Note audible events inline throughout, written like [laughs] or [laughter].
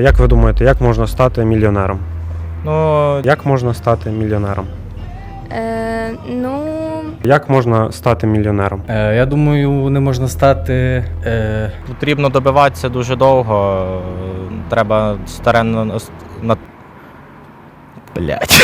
Як ви думаєте, як можна стати мільйонером? Ну, Як можна стати мільйонером? Е, ну, Як можна стати мільйонером? Е, я думаю, не можна стати. Е, потрібно добиватися дуже довго. Треба старенно на. Блять.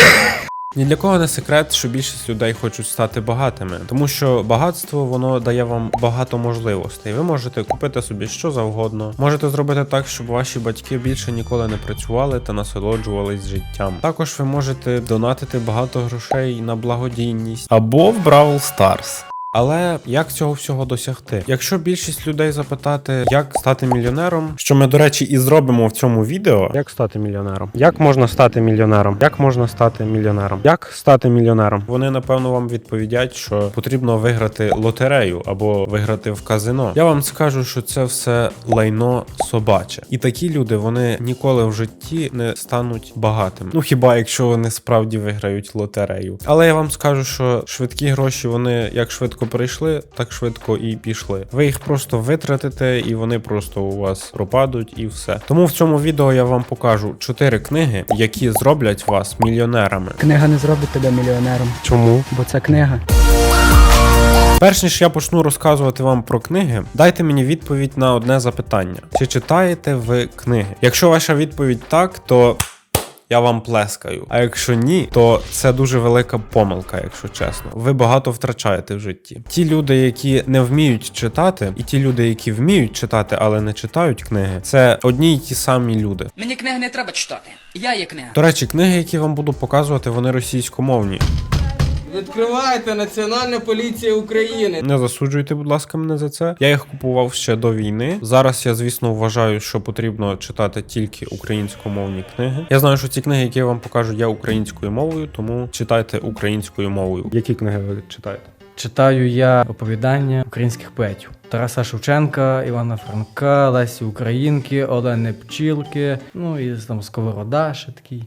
Ні для кого не секрет, що більшість людей хочуть стати багатими, тому що багатство воно дає вам багато можливостей. Ви можете купити собі що завгодно, можете зробити так, щоб ваші батьки більше ніколи не працювали та насолоджувались життям. Також ви можете донатити багато грошей на благодійність або в Бравл Старс. Але як цього всього досягти? Якщо більшість людей запитати, як стати мільйонером, що ми, до речі, і зробимо в цьому відео, Як стати мільйонером? Як можна стати мільйонером? Як можна стати мільйонером? Як стати мільйонером? Вони напевно вам відповідять, що потрібно виграти лотерею або виграти в казино. Я вам скажу, що це все лайно собаче, і такі люди вони ніколи в житті не стануть багатими. Ну хіба якщо вони справді виграють лотерею. Але я вам скажу, що швидкі гроші вони як швидко прийшли, так швидко і пішли. Ви їх просто витратите, і вони просто у вас пропадуть, і все. Тому в цьому відео я вам покажу чотири книги, які зроблять вас мільйонерами. Книга не зробить тебе мільйонером, Чому? бо це книга. Перш ніж я почну розказувати вам про книги, дайте мені відповідь на одне запитання: чи читаєте ви книги? Якщо ваша відповідь так, то я вам плескаю. А якщо ні, то це дуже велика помилка, якщо чесно. Ви багато втрачаєте в житті. Ті люди, які не вміють читати, і ті люди, які вміють читати, але не читають книги, це одні й ті самі люди. Мені книги не треба читати. Я є книга. До речі, книги, які вам буду показувати, вони російськомовні. Відкривайте Національна поліція України. Не засуджуйте, будь ласка, мене за це. Я їх купував ще до війни. Зараз я, звісно, вважаю, що потрібно читати тільки українськомовні книги. Я знаю, що ці книги, які я вам покажу, є українською мовою, тому читайте українською мовою. Які книги ви читаєте? читаю я оповідання українських поетів: Тараса Шевченка, Івана Франка, Лесі Українки, Олени Пчілки, ну і там Сковорода ще такий.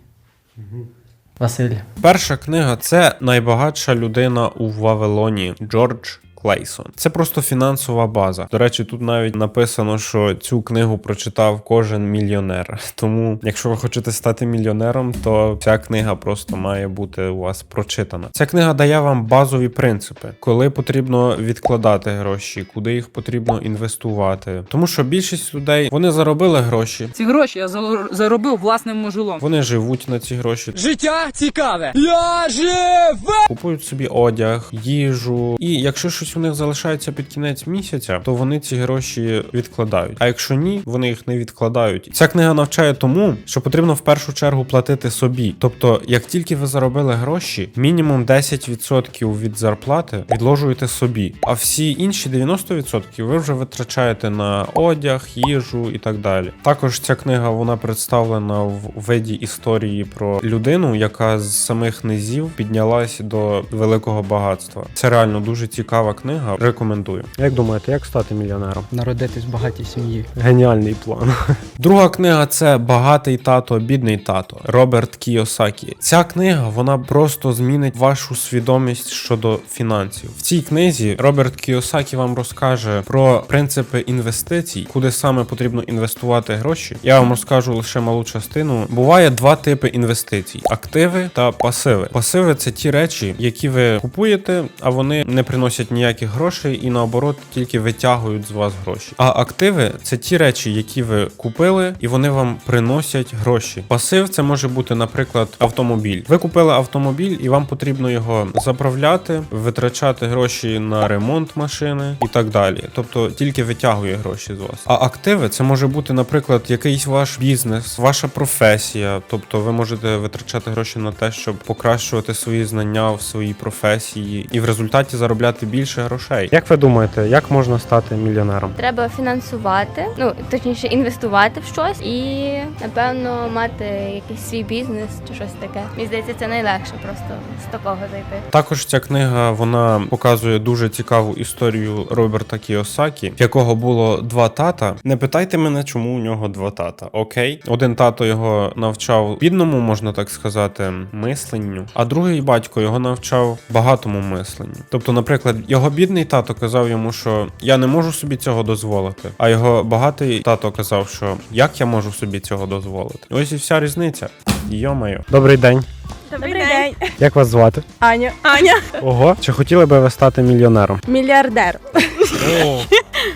Василь. Перша книга це найбагатша людина у Вавилоні Джордж. Клейсон. Це просто фінансова база. До речі, тут навіть написано, що цю книгу прочитав кожен мільйонер. [laughs] Тому, якщо ви хочете стати мільйонером, то ця книга просто має бути у вас прочитана. Ця книга дає вам базові принципи, коли потрібно відкладати гроші, куди їх потрібно інвестувати. Тому що більшість людей вони заробили гроші, Ці гроші я заробив власним мужелом. вони живуть на ці гроші, Життя цікаве. Я живе! купують собі одяг, їжу, і якщо щось у них залишається під кінець місяця, то вони ці гроші відкладають. А якщо ні, вони їх не відкладають. Ця книга навчає тому, що потрібно в першу чергу платити собі. Тобто, як тільки ви заробили гроші, мінімум 10% від зарплати відложуєте собі, а всі інші 90% ви вже витрачаєте на одяг, їжу і так далі. Також ця книга вона представлена в виді історії про людину, яка з самих низів піднялась до великого багатства. Це реально дуже цікава книга. Рекомендую. Як думаєте, як стати мільйонером? Народитись в багатій сім'ї. Геніальний план. Друга книга це Багатий тато, бідний тато Роберт Кіосакі. Ця книга вона просто змінить вашу свідомість щодо фінансів. В цій книзі Роберт Кіосакі вам розкаже про принципи інвестицій, куди саме потрібно інвестувати гроші. Я вам розкажу лише малу частину. Буває два типи інвестицій: активи та пасиви. Пасиви це ті речі, які ви купуєте, а вони не приносять ніяких грошей і наоборот тільки витягують з вас гроші. А активи це ті речі, які ви купили, і вони вам приносять гроші. Пасив це може бути, наприклад, автомобіль. Ви купили автомобіль, і вам потрібно його заправляти, витрачати гроші на ремонт машини і так далі. Тобто тільки витягує гроші з вас. А активи це може бути, наприклад, якийсь ваш бізнес, ваша професія. Тобто ви можете витрачати гроші на те, щоб покращувати свої знання в своїй професії, і в результаті заробляти більше грошей. Як ви думаєте, як можна стати мільйонером? треба фінансувати, ну точніше, інвестувати в щось і напевно мати якийсь свій бізнес чи щось таке. Мені здається, це найлегше просто з такого зайти. Також ця книга вона показує дуже цікаву історію Роберта Кіосакі, в якого було два тата. Не питайте мене, чому у нього два тата. Окей, один тато його навчав бідному, можна так сказати, мисленню, а другий батько його навчав багатому мисленню. Тобто, наприклад, його Його бідний тато казав йому, що я не можу собі цього дозволити. А його багатий тато казав, що як я можу собі цього дозволити. Ось і вся різниця. Йомаю. Добрий день. Добрий день. Як вас звати? Аня. Аня. Ого. Чи хотіли би ви стати мільйонером? Мільярдер.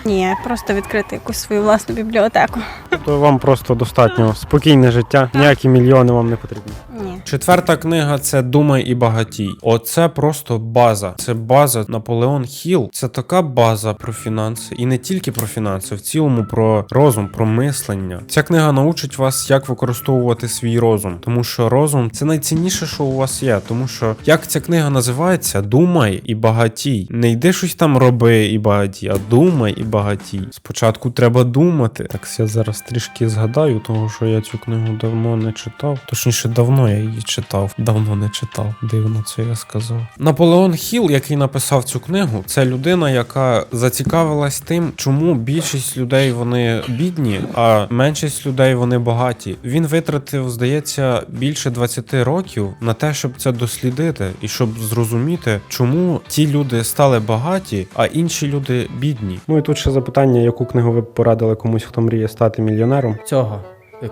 Ні, просто відкрити якусь свою власну бібліотеку. То вам просто достатньо спокійне життя, ніякі мільйони вам не потрібні. Ні. Четверта книга це Думай і багатій. Оце просто база. Це база Наполеон Хіл. Це така база про фінанси, і не тільки про фінанси, в цілому про розум, про мислення. Ця книга научить вас, як використовувати свій розум, тому що розум це найцінніше, що у вас є. Тому що як ця книга називається, думай і багатій. Не йди щось там роби і багатій, а думай і багатій. Спочатку треба думати. Так я зараз трішки згадаю, тому що я цю книгу давно не читав. Точніше, давно я її читав. Давно не читав. Дивно, це я сказав. Наполеон Хіл, який написав цю книгу, це людина, яка зацікавилась тим, чому більшість людей вони бідні, а меншість людей вони багаті. Він витратив, здається, більше 20 років на те, щоб це дослідити, і щоб зрозуміти, чому ті люди стали багаті, а інші люди бідні. Ну і тут ще запитання, яку книгу ви б порадили комусь, хто мріє стати мільйонером? Цього.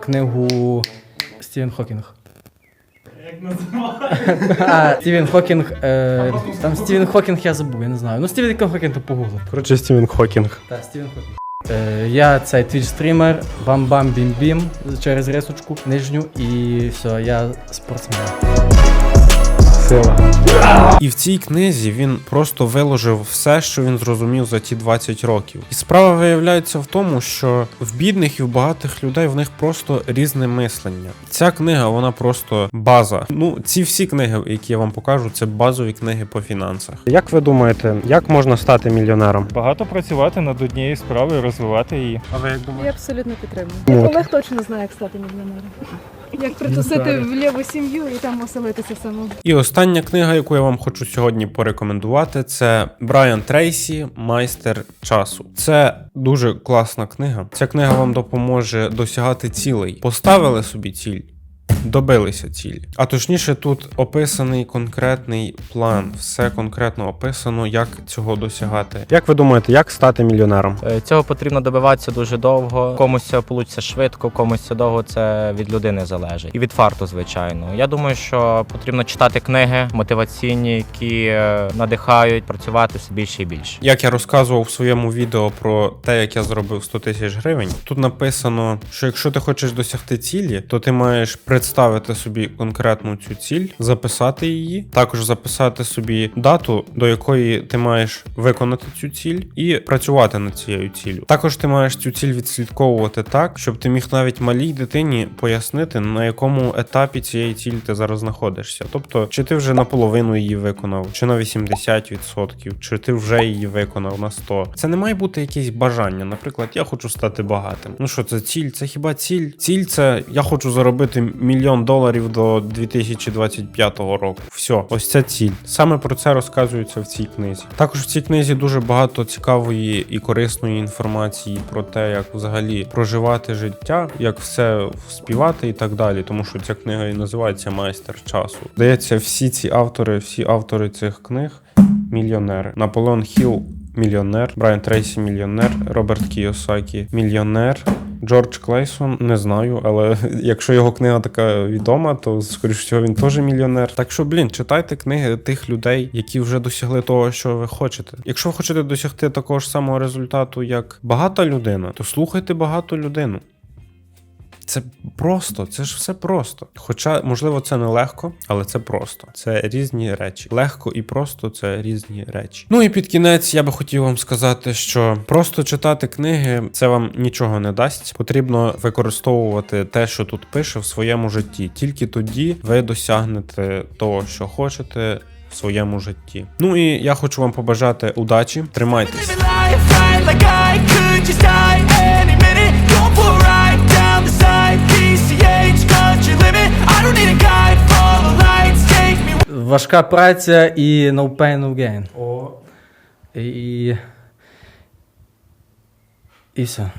Книгу Стівен Хокінг. Як називає? [laughs] Стівен Хокінг. Е, там Стівен Хокінг я забув, я не знаю. Ну, Стівен Хокінг то погуглив. Коротше, Стівен Хокінг. Так, Стівен Хокінг. Е, я цей твіч стрімер, бам-бам-бім-бім через рисочку нижню і все, я спортсмен. Сила. І в цій книзі він просто виложив все, що він зрозумів за ті 20 років. І справа виявляється в тому, що в бідних і в багатих людей в них просто різне мислення. Ця книга, вона просто база. Ну, ці всі книги, які я вам покажу, це базові книги по фінансах. Як ви думаєте, як можна стати мільйонером? Багато працювати над однією справою, розвивати її. А ви як Я абсолютно підтримую. Ну. Олег точно знає, як стати мільйонером. Як притусити в ліву сім'ю і там оселитися самому. І остання книга, яку я вам хочу сьогодні порекомендувати, це Брайан Трейсі, Майстер часу. Це дуже класна книга. Ця книга вам допоможе досягати цілей. Поставили собі ціль. Добилися цілі. А точніше, тут описаний конкретний план, все конкретно описано, як цього досягати. Як ви думаєте, як стати мільйонером? Е, Цього потрібно добиватися дуже довго. Комусь це вийде швидко, комусь це довго. Це від людини залежить. І від фарту, звичайно. Я думаю, що потрібно читати книги мотиваційні, які е, надихають працювати все більше і більше. Як я розказував в своєму відео про те, як я зробив 100 тисяч гривень, тут написано, що якщо ти хочеш досягти цілі, то ти маєш представити собі конкретну цю ціль, записати її, також записати собі дату, до якої ти маєш виконати цю ціль, і працювати над цією ціллю. Також ти маєш цю ціль відслідковувати так, щоб ти міг навіть малій дитині пояснити, на якому етапі цієї цілі ти зараз знаходишся. Тобто, чи ти вже наполовину її виконав, чи на 80%, чи ти вже її виконав на 100%. Це не має бути якесь бажання. Наприклад, я хочу стати багатим. Ну що це ціль? Це хіба ціль? Ціль це я хочу заробити мільйон доларів до 2025 року. Все, ось це ціль. Саме про це розказується в цій книзі. Також в цій книзі дуже багато цікавої і корисної інформації про те, як взагалі проживати життя, як все співати і так далі. Тому що ця книга і називається Майстер часу. Здається, всі ці автори, всі автори цих книг мільйонери. Наполеон Хіл мільйонер, Брайан Трейсі мільйонер, Роберт Кіосакі мільйонер. Джордж Клейсон не знаю, але [laughs] якщо його книга така відома, то скоріш всього він теж мільйонер. Так що, блін, читайте книги тих людей, які вже досягли того, що ви хочете. Якщо ви хочете досягти такого ж самого результату, як багата людина, то слухайте багату людину. Це просто, це ж все просто. Хоча, можливо, це не легко, але це просто. Це різні речі. Легко і просто це різні речі. Ну і під кінець я би хотів вам сказати, що просто читати книги це вам нічого не дасть. Потрібно використовувати те, що тут пише в своєму житті. Тільки тоді ви досягнете того, що хочете. В своєму житті. Ну і я хочу вам побажати удачі. Тримайтесь. Важка праця і no pain, no gain. О. І. І все.